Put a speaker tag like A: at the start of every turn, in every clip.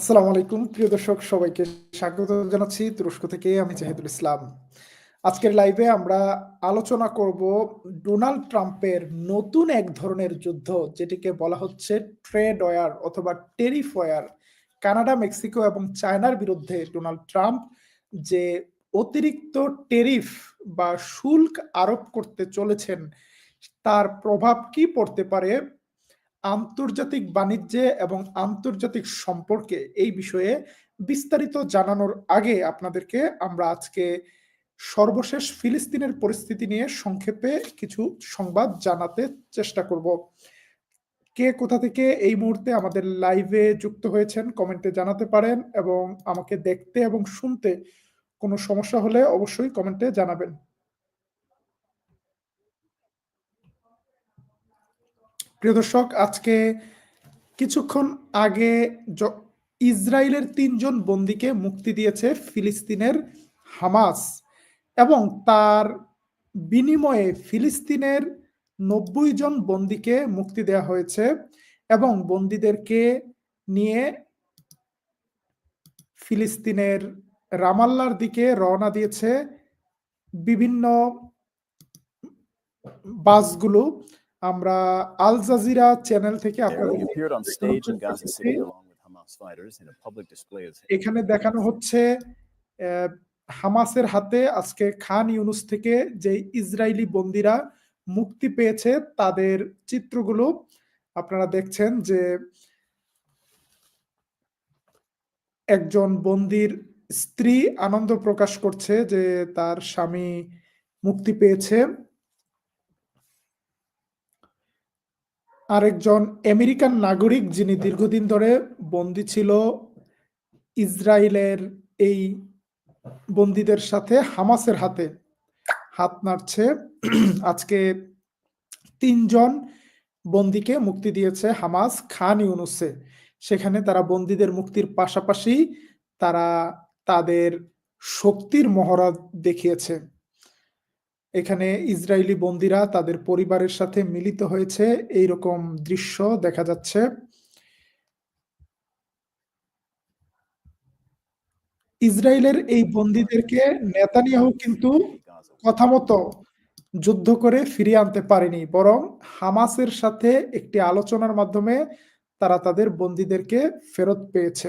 A: আসসালামু আলাইকুম, প্রিয় দর্শক, সবাইকে স্বাগত জানাচ্ছি তুরস্ক থেকে আমি জাহিদুল ইসলাম। আজকের লাইভে আমরা আলোচনা করব ডোনাল্ড ট্রাম্পের নতুন এক ধরনের যুদ্ধ, যেটিকে বলা হচ্ছে ট্রেড ওয়ার অথবা টেরিফ ওয়ার। কানাডা, মেক্সিকো এবং চায়নার বিরুদ্ধে ডোনাল্ড ট্রাম্প যে অতিরিক্ত টেরিফ বা শুল্ক আরোপ করতে চলেছেন, তার প্রভাব কি পড়তে পারে আন্তর্জাতিক বাণিজ্যে এবং আন্তর্জাতিক সম্পর্কে এই বিষয়ে বিস্তারিত জানানোর আগে আপনাদেরকে আমরা আজকে সর্বশেষ ফিলিস্তিনের পরিস্থিতি নিয়ে সংক্ষেপে কিছু সংবাদ জানাতে চেষ্টা করব। কে কোথা থেকে এই মুহূর্তে আমাদের লাইভে যুক্ত হয়েছেন কমেন্টে জানাতে পারেন এবং আমাকে দেখতে এবং শুনতে কোনো সমস্যা হলে অবশ্যই কমেন্টে জানাবেন। প্রিয় দর্শক, আজকে কিছুক্ষণ আগে ইসরায়েলের তিনজন বন্দীকে মুক্তি দিয়েছে ফিলিস্তিনের হামাস এবং তার বিনিময়ে ফিলিস্তিনের নব্বই জন বন্দীকে মুক্তি দেওয়া হয়েছে এবং বন্দীদেরকে নিয়ে ফিলিস্তিনের রামাল্লার দিকে রওনা দিয়েছে বিভিন্ন বাসগুলো। আমরা আল জাজিরা চ্যানেল থেকে এখানে দেখানো হচ্ছে হামাসের হাতে আজকে খান ইউনুস থেকে যে ইসরায়েলি বন্দিরা মুক্তি পেয়েছে তাদের চিত্রগুলো আপনারা দেখছেন যে একজন বন্দির স্ত্রী আনন্দ প্রকাশ করছে যে তার স্বামী মুক্তি পেয়েছে। আরেকজন আমেরিকান নাগরিক যিনি দীর্ঘদিন ধরে বন্দি ছিল ইসরায়েলের এই বন্দীদের সাথে হামাসের হাতে হাত নাড়ছে। আজকে তিনজন বন্দিকে মুক্তি দিয়েছে হামাস, খান, ইউনুসে। সেখানে তারা বন্দীদের মুক্তির পাশাপাশি তারা তাদের শক্তির মহড়া দেখিয়েছে। এখানে ইসরায়েলি বন্দিরা তাদের পরিবারের সাথে মিলিত হয়েছে। এই রকম দৃশ্য দেখা যাচ্ছে। ইসরায়েলের এই বন্দীদেরকে নেতানিয়াহু কিন্তু কথা মতো যুদ্ধ করে ফিরিয়ে আনতে পারেনি, বরং হামাসের সাথে একটি আলোচনার মাধ্যমে তারা তাদের বন্দীদেরকে ফেরত পেয়েছে।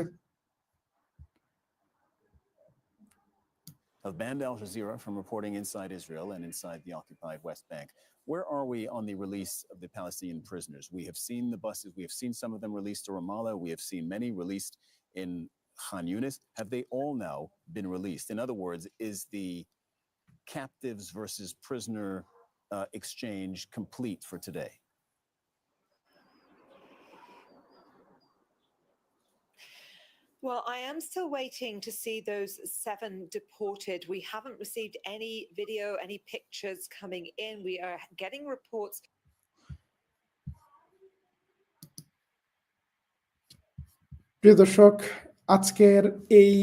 B: Have banned Al Jazeera from reporting inside Israel and inside the occupied West Bank. Where are we on the release of the Palestinian prisoners? We have seen the buses, we have seen some of them released to Ramallah, we have seen many released in Khan Yunis. Have they all now been released? In other words, is the captives versus prisoner uh, exchange complete for today?
C: Well, I am still waiting to see those seven deported. We haven't received any video, any pictures coming in. We are getting reports.
A: প্রিয় আজকের এই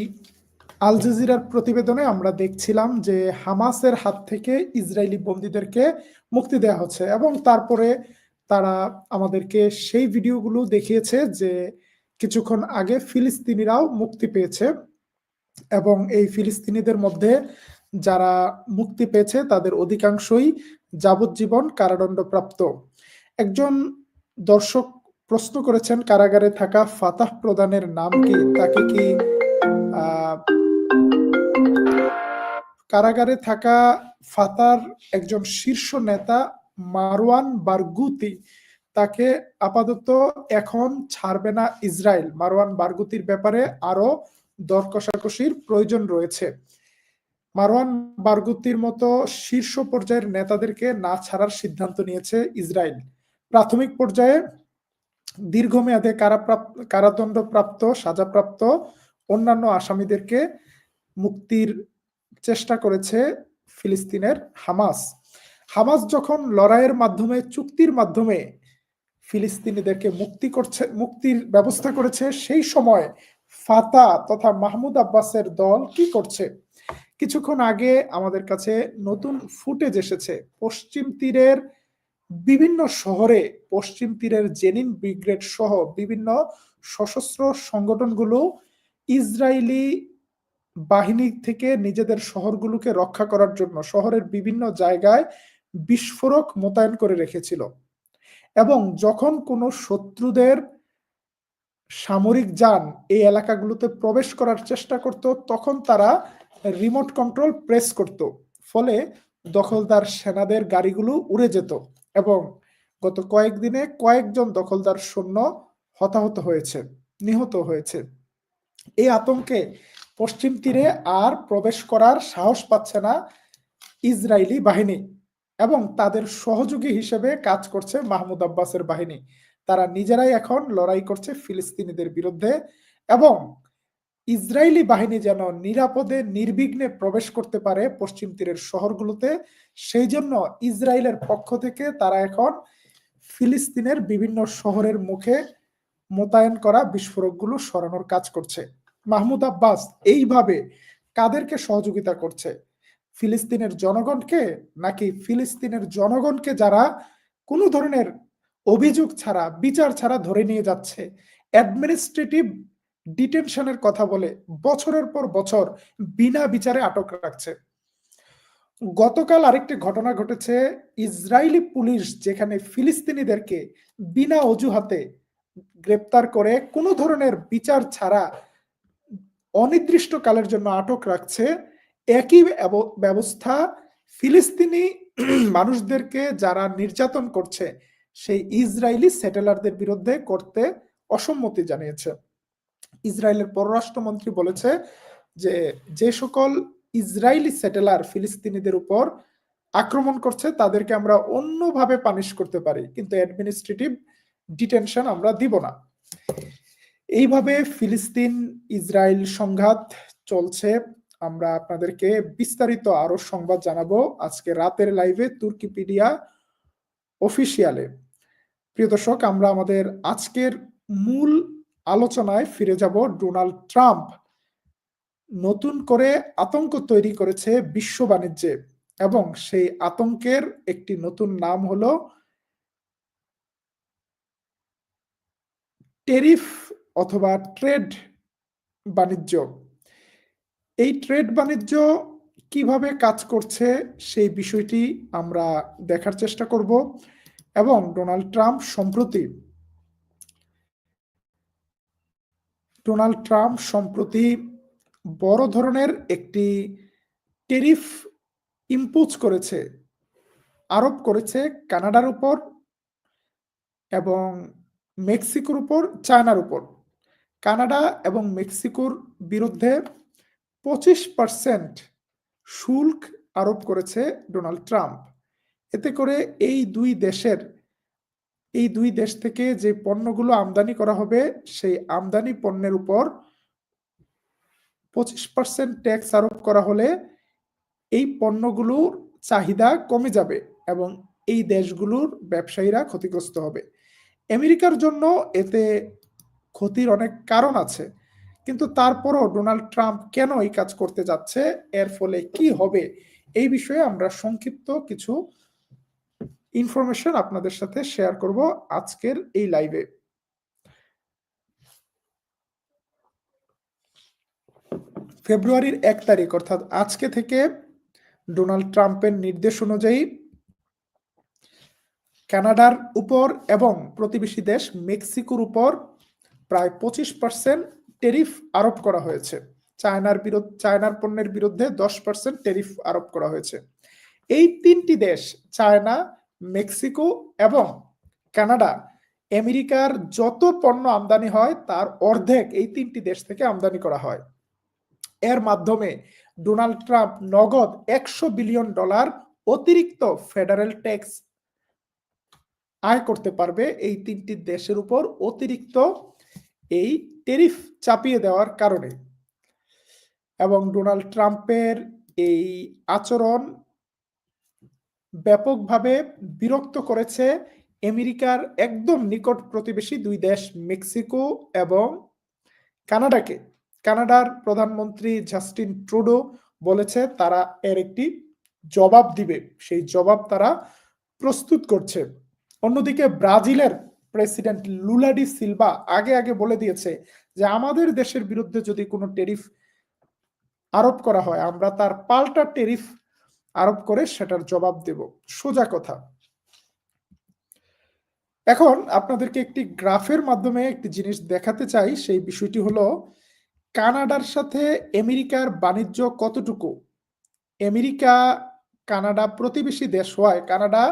A: আল জাজিরার প্রতিবেদনে আমরা দেখছিলাম যে হামাসের হাত থেকে ইসরায়েলি বন্দীদেরকে মুক্তি দেওয়া হচ্ছে এবং তারপরে তারা আমাদেরকে সেই ভিডিওগুলো দেখিয়েছে যে কিছুক্ষণ আগে ফিলিস্তিনিরাও মুক্তি পেয়েছে এবং এই ফিলিস্তিনিদের মধ্যে যারা মুক্তি পেয়েছে, তাদের অধিকাংশই যাবজ্জীবন কারাদণ্ডপ্রাপ্ত। একজন দর্শক প্রশ্ন করেছেন, কারাগারে থাকা ফাতাহ প্রদানের নাম কি? তাকে কি কারাগারে থাকা ফাতার একজন শীর্ষ নেতা মারওয়ান বারগুতি তাকে আপাতত এখন ছাড়বে না ইসরায়েল। মারওয়ান বারগুতির ব্যাপারে আরও দর কষাকষির প্রয়োজন রয়েছে। মারওয়ান বারগুতির মতো শীর্ষ পর্যায়ের নেতাদেরকে না ছাড়ার সিদ্ধান্ত নিয়েছে ইসরায়েল। প্রাথমিক পর্যায়ে দীর্ঘমেয়াদে কারাদণ্ড প্রাপ্ত সাজাপ্রাপ্ত অন্যান্য আসামিদেরকে মুক্তির চেষ্টা করেছে ফিলিস্তিনের হামাস। হামাস যখন লড়াইয়ের মাধ্যমে, চুক্তির মাধ্যমে ফিলিস্তিনিদেরকে মুক্তি করছে, মুক্তির ব্যবস্থা করেছে। সেই সময় ফাতা তথা মাহমুদ আব্বাসের দল কি করছে? কিছুক্ষণ আগে আমাদের কাছে নতুন ফুটেজ এসেছে। পশ্চিম তীরের বিভিন্ন শহরে, পশ্চিম তীরের জেনিন ব্রিগেড সহ বিভিন্ন সশস্ত্র সংগঠনগুলো ইসরায়েলি বাহিনী থেকে নিজেদের শহরগুলোকে রক্ষা করার জন্য শহরের বিভিন্ন জায়গায় বিস্ফোরক মোতায়েন করে রেখেছিল। এবং যখন কোনো শত্রুদের সামরিক যান এই এলাকাগুলোতে প্রবেশ করার চেষ্টা করত, তখন তারা রিমোট কন্ট্রোল প্রেস করত। ফলে দখলদার সেনাদের গাড়িগুলো উড়ে যেত এবং গত কয়েকদিনে কয়েকজন দখলদার সৈন্য হতাহত হয়েছে, নিহত হয়েছে। এই আতঙ্কে পশ্চিম তীরে আর প্রবেশ করার সাহস পাচ্ছে না ইসরায়েলি বাহিনী। এবং তাদের সহযোগী হিসেবে কাজ করছে মাহমুদ আব্বাসের বাহিনী। তারা নিজেরাই এখন লড়াই করছে ফিলিস্তিনিদের বিরুদ্ধে এবং ইসরায়েলি বাহিনী যেন নিরাপদে, নির্বিঘ্নে প্রবেশ করতে পারে পশ্চিম তীরের শহরগুলোতে, সেই জন্য ইসরায়েলের পক্ষ থেকে তারা এখন ফিলিস্তিনের বিভিন্ন শহরের মুখে মোতায়েন করা বিস্ফোরকগুলো সরানোর কাজ করছে। মাহমুদ আব্বাস এইভাবে কাদেরকে সহযোগিতা করছে? ফিলিস্তিনের জনগণকে নাকি ফিলিস্তিনের জনগণকে যারা কোনো ধরনের অভিযোগ ছাড়া, বিচার ছাড়া ধরে নিয়ে যাচ্ছে অ্যাডমিনিস্ট্রেটিভ ডিটেনশনের কথা বলে বছরের পর বছর বিনা বিচারে আটক রাখছে। গতকাল আরেকটি ঘটনা ঘটেছে ইসরায়েলি পুলিশ যেখানে ফিলিস্তিনিদেরকে বিনা অজুহাতে গ্রেপ্তার করে কোনো ধরনের বিচার ছাড়া অনির্দিষ্টকালের জন্য আটক রাখছে একই ব্যব- ব্যবস্থা ফিলিস্তিনি মানুষদেরকে যারা নির্যাতন করছে, সেই ইসরায়েলি সেটেলারদের বিরুদ্ধে করতে অসম্মতি জানিয়েছে। ইসরায়েলের পররাষ্ট্রমন্ত্রী বলেছে যে যে সকল ইসরায়েলি সেটেলার ফিলিস্তিনিদের উপর আক্রমণ করছে, তাদেরকে আমরা অন্যভাবে পানিশ করতে পারি, কিন্তু অ্যাডমিনিস্ট্রেটিভ ডিটেনশন আমরা দিব না। এইভাবে ফিলিস্তিন ইসরায়েল সংঘাত চলছে। আমরা আপনাদেরকে বিস্তারিত আরও সংবাদ জানাব আজকে রাতের লাইভে তুর্কিপিডিয়া অফিসিয়ালে প্রিয় দর্শক, আমরা আমাদের আজকের মূল আলোচনায় ফিরে যাব ডোনাল্ড ট্রাম্প। নতুন করে আতঙ্ক তৈরি করেছে বিশ্ব বাণিজ্যে এবং সেই আতঙ্কের একটি নতুন নাম হলো টেরিফ অথবা ট্রেড বাণিজ্য। এই ট্রেড বাণিজ্য কীভাবে কাজ করছে সেই বিষয়টি আমরা দেখার চেষ্টা করব এবং ডোনাল্ড ট্রাম্প সম্প্রতি ডোনাল্ড ট্রাম্প সম্প্রতি বড় ধরনের একটি টেরিফ ইম্পোজ করেছে, আরোপ করেছে কানাডার উপর এবং মেক্সিকোর উপর, চায়নার উপর। কানাডা এবং মেক্সিকোর বিরুদ্ধে পঁচিশ পার্সেন্ট শুল্ক আরোপ করেছে ডোনাল্ড ট্রাম্প। এতে করে এই দুই দেশের, এই দুই দেশ থেকে যে পণ্যগুলো আমদানি করা হবে, সেই আমদানি পণ্যের উপর পঁচিশ পার্সেন্ট ট্যাক্স আরোপ করা হলে এই পণ্যগুলোর চাহিদা কমে যাবে এবং এই দেশগুলোর ব্যবসায়ীরা ক্ষতিগ্রস্ত হবে। আমেরিকার জন্য এতে ক্ষতির অনেক কারণ আছে। কিন্তু তারপরও ডোনাল্ড ট্রাম্প কেন এই কাজ করতে যাচ্ছে? এর ফলে কি হবে? এই বিষয়ে আমরা সংক্ষিপ্ত কিছু ইনফরমেশন আপনাদের সাথে শেয়ার করব আজকের এই লাইভে ফেব্রুয়ারির এক তারিখ, অর্থাৎ আজকে থেকে ডোনাল্ড ট্রাম্পের নির্দেশ অনুযায়ী কানাডার উপর এবং প্রতিবেশী দেশ মেক্সিকোর উপর প্রায় পঁচিশ পার্সেন্ট টেরিফ আরোপ করা হয়েছে। চায়নার বিরুদ্ধে, চায়নার পণ্যের বিরুদ্ধে দশ পার্সেন্ট টেরিফ আরোপ করা হয়েছে। এই তিনটি দেশ, চায়না, মেক্সিকো এবং কানাডা, আমেরিকার যত পণ্য আমদানি হয়, তার অর্ধেক এই তিনটি দেশ থেকে আমদানি করা হয়। এর মাধ্যমে ডোনাল্ড ট্রাম্প নগদ একশো বিলিয়ন ডলার অতিরিক্ত ফেডারেল ট্যাক্স আয় করতে পারবে। এই তিনটি দেশের উপর অতিরিক্ত এই টেরিফ চাপিয়ে দেওয়ার কারণে। এবং ডোনাল্ড ট্রাম্পের এই আচরণ ব্যাপকভাবে বিরক্ত করেছে আমেরিকার একদম নিকট প্রতিবেশী দুই দেশ মেক্সিকো এবং কানাডাকে। কানাডার প্রধানমন্ত্রী জাস্টিন ট্রুডো বলেছে, তারা এর একটি জবাব দিবে। সেই জবাব তারা প্রস্তুত করছে। অন্যদিকে ব্রাজিলের প্রেসিডেন্ট লুলাডি সিলভা আগে আগে বলে দিয়েছে যে আমাদের দেশের বিরুদ্ধে যদি কোনো টেরিফ আরোপ করা হয়, আমরা তার পাল্টা টেরিফ আরোপ করে সেটার জবাব দেব। সোজা কথা। এখন আপনাদেরকে একটি গ্রাফের মাধ্যমে একটি জিনিস দেখাতে চাই, সেই বিষয়টি হলো কানাডার সাথে আমেরিকার বাণিজ্য কতটুকু? আমেরিকা, কানাডা প্রতিবেশী দেশ হয় কানাডা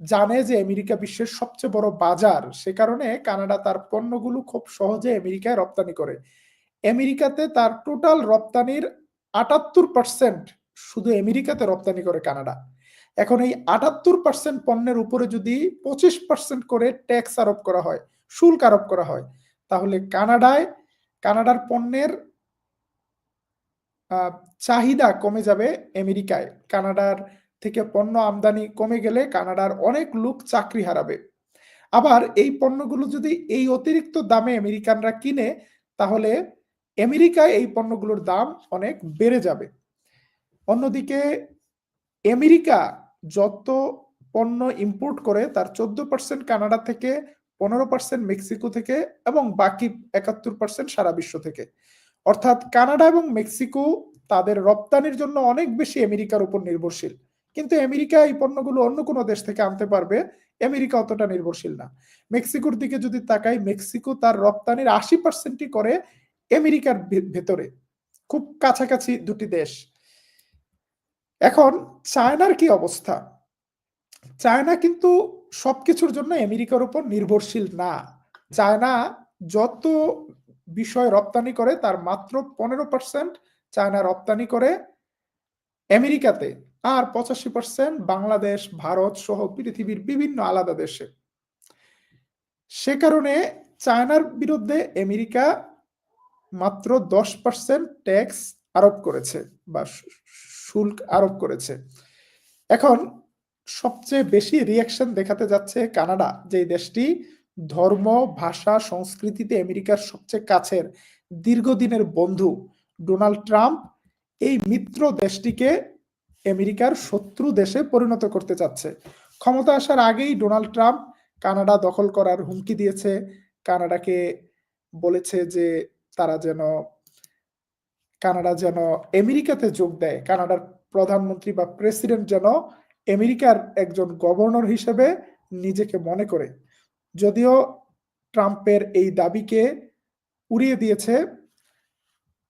A: জানে যে আমেরিকা বিশ্বের সবচেয়ে বড় বাজার, সে কারণে কানাডা তার পণ্যগুলো খুব সহজে আমেরিকায় রপ্তানি করে। আমেরিকাতে তার টোটাল রপ্তানির আটাত্তর পার্সেন্ট শুধু আমেরিকাতে রপ্তানি করে কানাডা। এখন এই আটাত্তর পার্সেন্ট পণ্যের উপরে যদি পঁচিশ পার্সেন্ট করে ট্যাক্স আরোপ করা হয়, শুল্ক আরোপ করা হয়, তাহলে কানাডায়, কানাডার পণ্যের চাহিদা কমে যাবে আমেরিকায়। কানাডার থেকে পণ্য আমদানি কমে গেলে কানাডার অনেক লোক চাকরি হারাবে। আবার এই পণ্যগুলো যদি এই অতিরিক্ত দামে আমেরিকানরা কিনে, তাহলে আমেরিকায় এই পণ্যগুলোর দাম অনেক বেড়ে যাবে। অন্যদিকে, আমেরিকা যত পণ্য ইম্পোর্ট করে, তার চোদ্দ পার্সেন্ট কানাডা থেকে, পনেরো পার্সেন্ট মেক্সিকো থেকে এবং বাকি একাত্তর পার্সেন্ট সারা বিশ্ব থেকে। অর্থাৎ কানাডা এবং মেক্সিকো তাদের রপ্তানির জন্য অনেক বেশি আমেরিকার উপর নির্ভরশীল। কিন্তু আমেরিকা এই পণ্যগুলো অন্য কোনো দেশ থেকে আনতে পারবে, আমেরিকা অতটা নির্ভরশীল না। মেক্সিকোর দিকে যদি তাকাই, মেক্সিকো তার রপ্তানির আশি পার্সেন্টই করে আমেরিকার ভেতরে। খুব কাছাকাছি দুটি দেশ। এখন চায়নার কি অবস্থা? চায়না কিন্তু সবকিছুর জন্য আমেরিকার উপর নির্ভরশীল না। চায়না যত বিষয় রপ্তানি করে, তার মাত্র পনেরো পার্সেন্ট চায়না রপ্তানি করে আমেরিকাতে। আর পঁচাশি পার্সেন্ট বাংলাদেশ, ভারত সহ পৃথিবীর বিভিন্ন আলাদা দেশে। সে কারণে চায়নার বিরুদ্ধে আমেরিকা মাত্র দশ পার্সেন্ট ট্যাক্স আরোপ করেছে বা শুল্ক আরোপ করেছে। এখন সবচেয়ে বেশি রিয়াকশন দেখাতে যাচ্ছে কানাডা যে দেশটি ধর্ম, ভাষা, সংস্কৃতিতে আমেরিকার সবচেয়ে কাছের দীর্ঘদিনের বন্ধু ডোনাল্ড ট্রাম্প। এই মিত্র দেশটিকে আমেরিকার শত্রু দেশে পরিণত করতে চাচ্ছে। ক্ষমতা আসার আগেই ডোনাল্ড ট্রাম্প কানাডা দখল করার হুমকি দিয়েছে। কানাডাকে বলেছে যে তারা যেন, কানাডা যেন আমেরিকাতে যোগ দেয়। কানাডার প্রধানমন্ত্রী বা প্রেসিডেন্ট যেন আমেরিকার একজন গভর্নর হিসেবে নিজেকে মনে করে। যদিও ট্রাম্পের এই দাবিকে উড়িয়ে দিয়েছে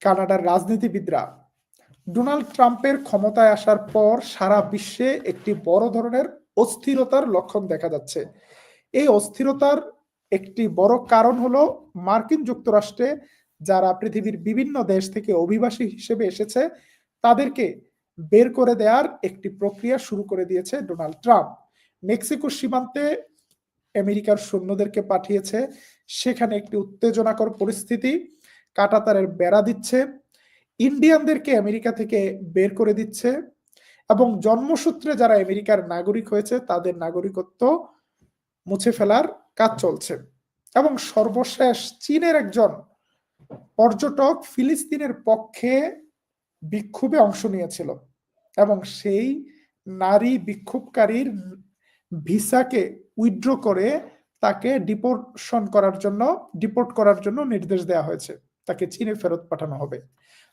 A: কানাডার রাজনীতিবিদরা। ডোনাল্ড ট্রাম্পের ক্ষমতায় আসার পর সারা বিশ্বে একটি বড় ধরনের অস্থিরতার লক্ষণ দেখা যাচ্ছে। এই অস্থিরতার একটি বড় কারণ হলো মার্কিন যুক্তরাষ্ট্রে যারা পৃথিবীর বিভিন্ন দেশ থেকে অভিবাসী হিসেবে এসেছে, তাদেরকে বের করে দেওয়ার একটি প্রক্রিয়া শুরু করে দিয়েছে ডোনাল্ড ট্রাম্প। মেক্সিকো সীমান্তে আমেরিকার সৈন্যদেরকে পাঠিয়েছে, সেখানে একটি উত্তেজনাকর পরিস্থিতি, কাটাতারের বেড়া দিচ্ছে ইন্ডিয়ানদেরকে আমেরিকা থেকে বের করে দিচ্ছে এবং জন্মসূত্রে যারা আমেরিকার নাগরিক হয়েছে, তাদের নাগরিকত্ব মুছে ফেলার কাজ চলছে। এবং সর্বশেষ চীনের একজন পর্যটক ফিলিস্তিনের পক্ষে বিক্ষোভে অংশ নিয়েছিল এবং সেই নারী বিক্ষোভকারীর ভিসাকে উইথড্র করে তাকে ডিপোর্শন করার জন্য, ডিপোর্ট করার জন্য নির্দেশ দেওয়া হয়েছে। তাকে চীনে ফেরত পাঠানো হবে।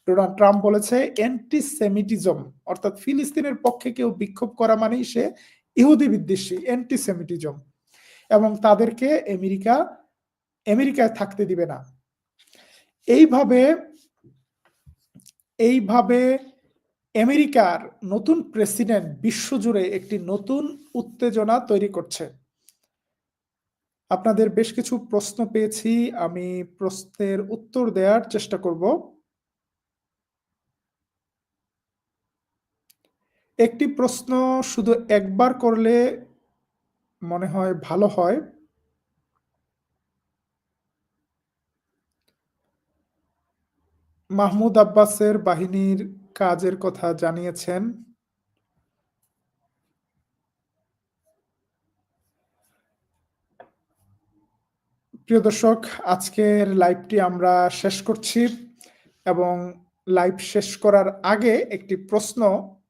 A: ডোনাল্ড ট্রাম্প বলেছে অ্যান্টিসেমিটিজম অর্থাৎ ফিলিস্তিনের পক্ষে কেউ বিক্ষোভ করা মানেই সে ইহুদি বিদ্বেষী অ্যান্টিসেমিটিজম এবং তাদেরকে আমেরিকা, আমেরিকায় থাকতে দিবে না। এইভাবে এইভাবে আমেরিকার নতুন প্রেসিডেন্ট বিশ্বজুড়ে একটি নতুন উত্তেজনা তৈরি করছে। আপনাদের বেশ কিছু প্রশ্ন পেয়েছি, আমি প্রশ্নের উত্তর দেওয়ার চেষ্টা করব। একটি প্রশ্ন শুধু একবার করলে মনে হয় ভালো হয়। মাহমুদ আব্বাসের বাহিনীর কাজের কথা জানিয়েছেন। প্রিয় দর্শক, আজকের লাইভটি আমরা শেষ করছি এবং লাইভ শেষ করার আগে একটি প্রশ্ন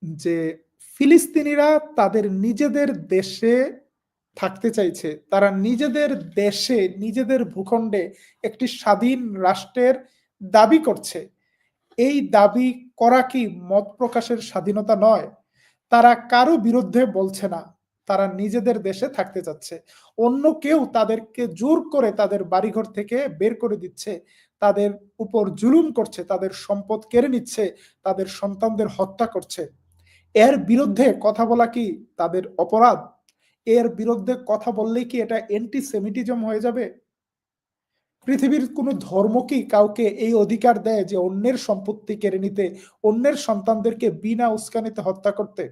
A: যে ফিলিস্তিনিরা তাদের নিজেদের দেশে থাকতে চাইছে, তারা নিজেদের দেশে, নিজেদের ভূখণ্ডে একটি স্বাধীন রাষ্ট্রের দাবি করছে। এই দাবি করা কি মত প্রকাশের স্বাধীনতা নয়? তারা কারও বিরুদ্ধে বলছে না। তারা নিজেদের দেশে থাকতে চাচ্ছে। অন্য কেউ তাদেরকে জোর করে তাদের বাড়িঘর থেকে বের করে দিচ্ছে, তাদের উপর জুলুম করছে, তাদের সম্পদ কেড়ে নিচ্ছে, তাদের সন্তানদের হত্যা করছে। এর বিরুদ্ধে কথা বলা কি তাদের অপরাধ? এর বিরুদ্ধে কথা বললেই কি এটা এন্টি সেমিটিজম হয়ে যাবে? পৃথিবীর কোনো ধর্ম কি কাউকে এই অধিকার দেয় যে অন্যের সম্পত্তি কেড়ে নিতে, অন্যের সন্তানদেরকে বিনা উস্কানিতে হত্যা করতে?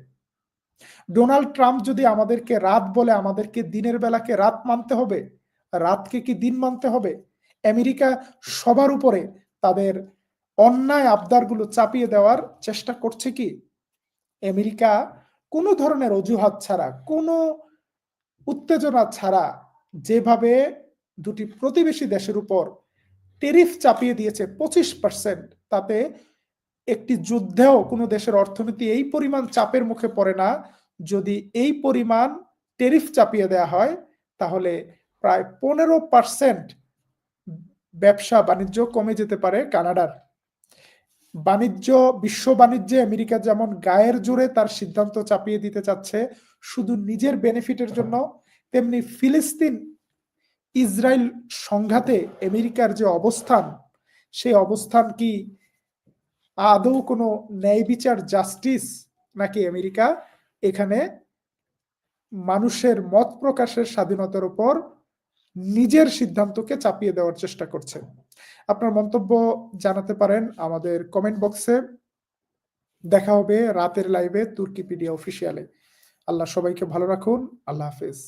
A: ডোনাল্ড ট্রাম্প যদি আমাদেরকে রাত বলে আমাদেরকে দিনের বেলাকে রাত মানতে হবে, রাতকে কি দিন মানতে হবে? আমেরিকা সবার উপরে তাদের অন্যায় আবদারগুলো চাপিয়ে দেওয়ার চেষ্টা করছে কি? আমেরিকা কোনো ধরনের অজুহাত ছাড়া, কোনো উত্তেজনা ছাড়া যেভাবে দুটি প্রতিবেশী দেশের উপর টেরিফ চাপিয়ে দিয়েছে পঁচিশ পার্সেন্ট তাতে একটি যুদ্ধেও কোনো দেশের অর্থনীতি এই পরিমাণ চাপের মুখে পড়ে না। যদি এই পরিমাণ টেরিফ চাপিয়ে দেওয়া হয়, তাহলে প্রায় পনেরো পার্সেন্ট ব্যবসা বাণিজ্য কমে যেতে পারে কানাডার। বাণিজ্য, বিশ্ব বাণিজ্যে আমেরিকা যেমন গায়ের জোরে তার সিদ্ধান্ত চাপিয়ে দিতে চাচ্ছে, শুধু নিজের বেনিফিটের জন্য, তেমনি ফিলিস্তিন, ইসরায়েল সংঘাতে আমেরিকার যে অবস্থান, সেই অবস্থান কি আদৌ কোনো ন্যায় বিচার জাস্টিস নাকি আমেরিকা? এখানে মানুষের মত প্রকাশের স্বাধীনতার উপর নিজের সিদ্ধান্তকে চাপিয়ে দেওয়ার চেষ্টা করছে। আপনার মন্তব্য জানাতে পারেন আমাদের কমেন্ট বক্সে দেখা হবে রাতের লাইভে তুর্কিপিডিয়া অফিসিয়ালে আল্লাহ সবাইকে ভালো রাখুন, আল্লাহ হাফেজ।